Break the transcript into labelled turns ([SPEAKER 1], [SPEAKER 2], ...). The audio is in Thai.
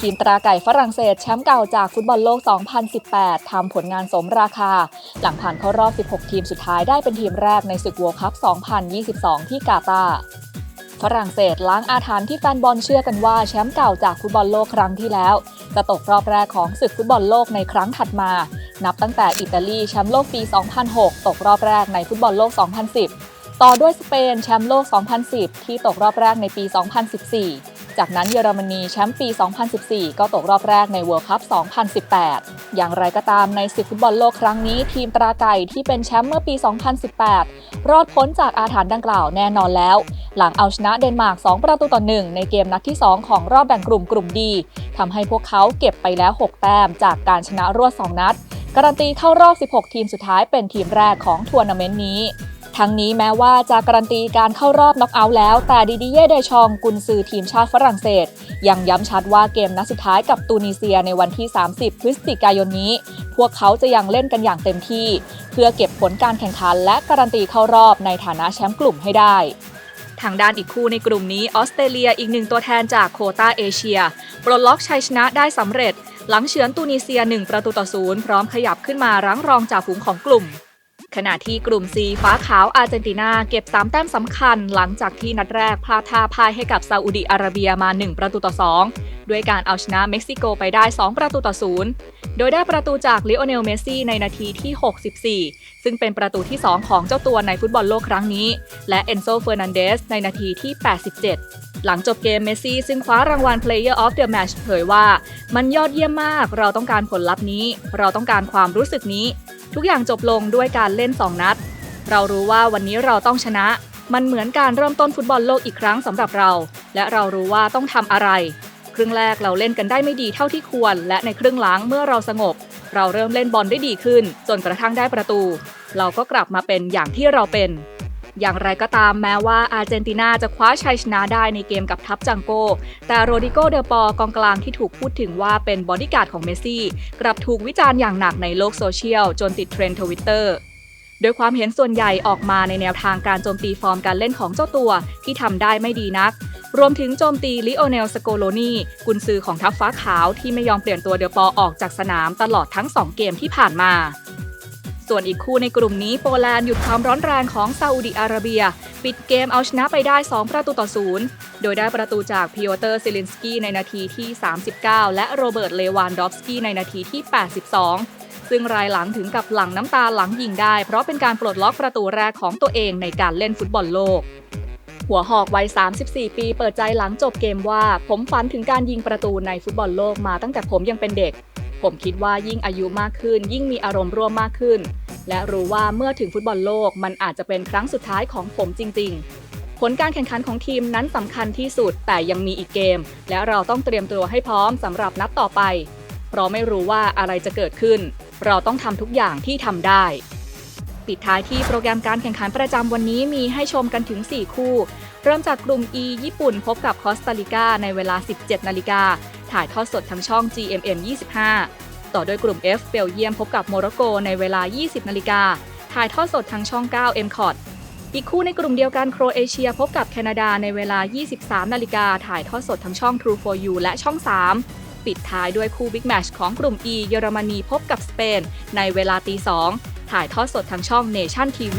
[SPEAKER 1] ทีมตราไก่ฝรั่งเศสแชมป์เก่าจากฟุตบอลโลก 2018 ทำผลงานสมราคา หลังผ่านเข้ารอบ 16 ทีมสุดท้ายได้เป็นทีมแรกในศึกวั r คัพ 2022 ที่กาตาร์ฝรั่งเศสล้างอาถรรพ์ที่แฟนบอลเชื่อกันว่าแชมป์เก่าจากฟุตบอลโลกครั้งที่แล้ว จะตกรอบแรกของศึกฟุตบอลโลกในครั้งถัดมา นับตั้งแต่อิตาลีแชมป์โลกปี 2006 ตกรอบแรกในฟุตบอลโลก 2010 ต่อด้วยสเปนแชมป์โลก 2010 ที่ตกรอบแรกในปี 2014 จากนั้นเยอรมนีแชมป์ปี 2014 ก็ตกรอบแรกในเวิลด์คัพ 2018 อย่างไรก็ตามในศึกฟุตบอลโลกครั้งนี้ ทีมตราไก่ที่เป็นแชมป์เมื่อปี 2018 รอดพ้นจากอาถรรพ์ดังกล่าวแน่นอนแล้ว หลังเอาชนะเดนมาร์ก 2 ประตูต่อ 1 ในเกมนัดที่ 2 ของรอบแบ่งกลุ่มกลุ่มดีทำให้พวกเขาเก็บไปแล้ว 6 แต้มจากการชนะรวด 2 นัด การันตีเข้ารอบ 16 ทีมสุดท้ายเป็นทีมแรกของทัวร์นาเมนต์นี้ ทั้งนี้แม้ว่าจะการันตีการเข้ารอบน็อกเอาท์แล้ว แต่ดิดิเย่เดชองกุนซือทีมชาติฝรั่งเศส ยังย้ำชัดว่าเกมนัดสุดท้ายกับตูนิเซียในวันที่ 30 พฤศจิกายนนี้ พวกเขาจะยังเล่นกันอย่างเต็มที่ เพื่อเก็บผลการแข่งขันและการันตีเข้ารอบในฐานะแชมป์กลุ่มให้ได้ทางด้านอีกคู่ในกลุ่มนี้ออสเตรเลียอีกหนึ่งตัวแทนจากโคตาเอเชีย ปลดล็อกชัยชนะได้สำเร็จ หลังเฉือนตูนิเซีย 1 ประตูต่อศูนย์พร้อมขยับขึ้นมารั้งรองจ่าฝูงของกลุ่ม ขณะที่กลุ่ม C ฟ้าขาวอาร์เจนตินาเก็บ 3 แต้มสำคัญ หลังจากที่นัดแรกพลาดท่าพ่ายให้กับซาอุดิอาระเบียมา 1 ประตูต่อ 2 ด้วยการเอาชนะเม็กซิโกไปได้ 2 ประตูต่อศูนย์โดยได้ประตูจากลิโอเนลเมสซี่ในนาทีที่ 64 ซึ่งเป็นประตูที่ 2 ของเจ้าตัวในฟุตบอลโลกครั้งนี้ และเอนโซเฟอร์นันเดสในนาทีที่ 87หลังจบเกมเมสซี่ซึ่งคว้ารางวัล Player of the Match เผยว่า มันยอดเยี่ยมมาก เราต้องการผลลัพธ์นี้ เราต้องการความรู้สึกนี้ ทุกอย่างจบลงด้วยการเล่น 2 นัด เรารู้ว่าวันนี้เราต้องชนะ มันเหมือนการเริ่มต้นฟุตบอลโลกอีกครั้งสำหรับเรา และเรารู้ว่าต้องทำอะไร ครึ่งแรกเราเล่นกันได้ไม่ดีเท่าที่ควร และในครึ่งหลังเมื่อเราสงบ เราเริ่มเล่นบอลได้ดีขึ้น จนกระทั่งได้ประตู เราก็กลับมาเป็นอย่างที่เราเป็น อย่างไรก็ตามแม้ว่าอาร์เจนตินาจะคว้าชัยชนะได้ในเกมกับทัพจังโก แต่โรดิโกเดลปอกองกลางที่ถูกพูดถึงว่าเป็นบอดี้การ์ดของเมสซี่ กลับถูกวิจารณ์อย่างหนักในโลกโซเชียล จนติดเทรนด์ทวิตเตอร์โดยความเห็นส่วนใหญ่ออกมาในแนวทางการโจมตีฟอร์มการเล่นของเจ้าตัวที่ทำได้ไม่ดีนัก รวมถึงโจมตีลิโอเนลสโกโลนีกุนซือของทัพฟ้าขาวที่ไม่ยอมเปลี่ยนตัวเดลปอออกจากสนามตลอดทั้ง 2 เกมที่ผ่านมา ส่วนอีกคู่ในกลุ่มนี้โปแลนด์หยุดความร้อนแรงของซาอุดิอาระเบีย ปิดเกมเอาชนะไปได้ 2 ประตูต่อศูนย์โดยได้ประตูจากพิโอเตอร์ซิลินสกี้ในนาทีที่ 39 และโรเบิร์ตเลวานดอฟสกี้ในนาทีที่ 82 ซึ่งรายหลังถึงกับหลังน้ำตาหลังยิงได้ เพราะเป็นการปลดล็อกประตูแรกของตัวเองในการเล่นฟุตบอลโลกหัวหอกวัย 34 ปีเปิดใจหลังจบเกมว่า ผมฝันถึงการยิงประตูในฟุตบอลโลกมาตั้งแต่ผมยังเป็นเด็ก ผมคิดว่ายิ่งอายุมากขึ้น ยิ่งมีอารมณ์ร่วมมากขึ้น และรู้ว่าเมื่อถึงฟุตบอลโลกมันอาจจะเป็นครั้งสุดท้ายของผมจริง ๆ ผลการแข่งขันของทีมนั้นสำคัญที่สุดแต่ยังมีอีกเกม และเราต้องเตรียมตัวให้พร้อมสำหรับนัดต่อไป เพราะไม่รู้ว่าอะไรจะเกิดขึ้น เราต้องทำทุกอย่างที่ทำได้ปิดท้ายที่โปรแกรมการแข่งขันประจำวันนี้มีให้ชมกันถึง 4 คู่ เริ่มจากกลุ่ม E ญี่ปุ่นพบกับคอสตาริกาในเวลา 17 นาฬิกา ถ่ายทอดสดทางช่อง GMM 25 ต่อโดยกลุ่ม F เบลเยียมพบกับโมร็อกโกในเวลา 20 นาฬิกา ถ่ายทอดสดทางช่อง 9 m c o t อีกคู่ในกลุ่มเดียวกันโครเอเชียพบกับแคนาดาในเวลา 23 นาฬิกา ถ่ายทอดสดทางช่อง True for You และช่อง 3 ปิดท้ายด้วยคู่บิ๊กแมชของกลุ่ม E เยอรมนีพบกับสเปน ในเวลาตี 2 ถ่ายทอดสดทางช่อง Nation TV